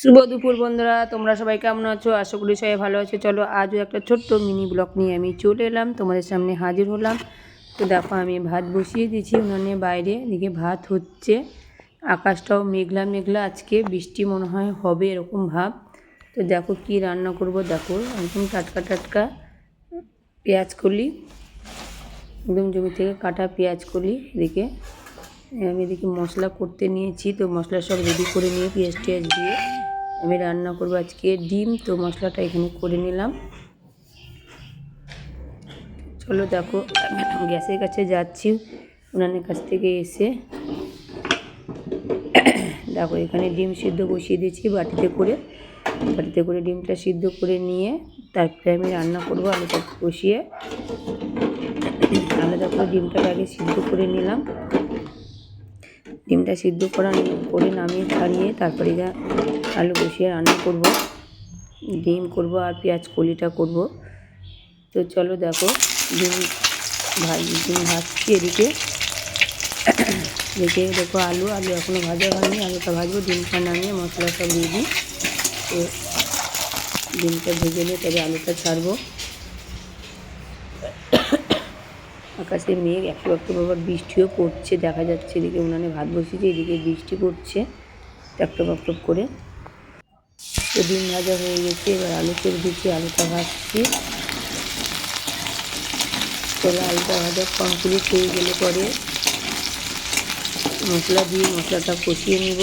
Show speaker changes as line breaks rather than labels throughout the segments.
শুভ দুপুর বন্ধুরা, তোমরা সবাই কেমন আছো? আশা করি সবাই ভালো আছো। চলো আজও একটা ছোট্ট মিনি ব্লগ নিয়ে আমি চলে এলাম। তোমাদের সামনে হাজির হলাম। তো দেখো, আমি ভাত বসিয়ে দিয়েছি উনুনে, বাইরে এদিকে ভাত হচ্ছে। আকাশটাও মেঘলা মেঘলা, আজকে বৃষ্টি মনে হয় হবে এরকম ভাব। তো দেখো কি রান্না করব, দেখো, একদম টাটকা টাটকা পেঁয়াজ কলি, একদম জমি থেকে কাটা পেঁয়াজ কলি এদিকে। আমি এদিকে মশলা করতে নিয়েছি, তো মশলা সব রেডি করে নিয়ে পেঁয়াজ টিয়াজ দিয়ে আমি রান্না করব আজকে ডিম, তো মশলাটা এখানে করে নিলাম। চলো দেখো গ্যাসের কাছে যাচ্ছি, উনানের কাছ থেকে এসে। দেখো, এখানে ডিম সিদ্ধ বসিয়ে দিয়েছি বাটিতে করে। বাটিতে করে ডিমটা সিদ্ধ করে নিয়ে তারপরে আমি রান্না করব আলুটা বসিয়ে আলাদা করে ডিমটাকে আগে সিদ্ধ করে নিলাম। ডিমটা সিদ্ধ করা করে নামিয়ে ছাড়িয়ে তারপরে যা আলু বসিয়ে রান্না করব, ডিম করব আর পেঁয়াজ কলিটা করব। তো চলো দেখো, ডিম ভাজ, ডিম ভাজছি এদিকে। দেখে দেখো আলু আলু এখনও ভাজা হয়নি, আলুটা ভাজবো, ডিমটা নামিয়ে মশলা সব দিয়ে দিই। তো ডিমটা ভেজে নিয়ে তবে আলুটা ছাড়বো। আকাশে মেঘ একটু একটু আবার বৃষ্টিও পড়ছে, দেখা যাচ্ছে এদিকে উনানে ভাত বসিয়েছে, এদিকে বৃষ্টি পড়ছে। টপটপ টপ করে। তো ডিম ভাজা হয়ে গেছে, এবার আলু তেল দিচ্ছি, আলুটা ভাজছি। তবে আলুটা ভাজা কমপ্লিট হয়ে গেলে পরে মশলা দিয়ে মশলাটা কষিয়ে নিব।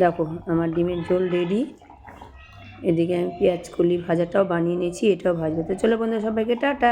দেখো, আমার ডিমের ঝোল রেডি এদিকে আমি পেঁয়াজ কলি ভাজাটাও বানিয়ে নিয়েছি, এটাও ভাজবো। তো চলো বন্ধু সবাইকে টাটা।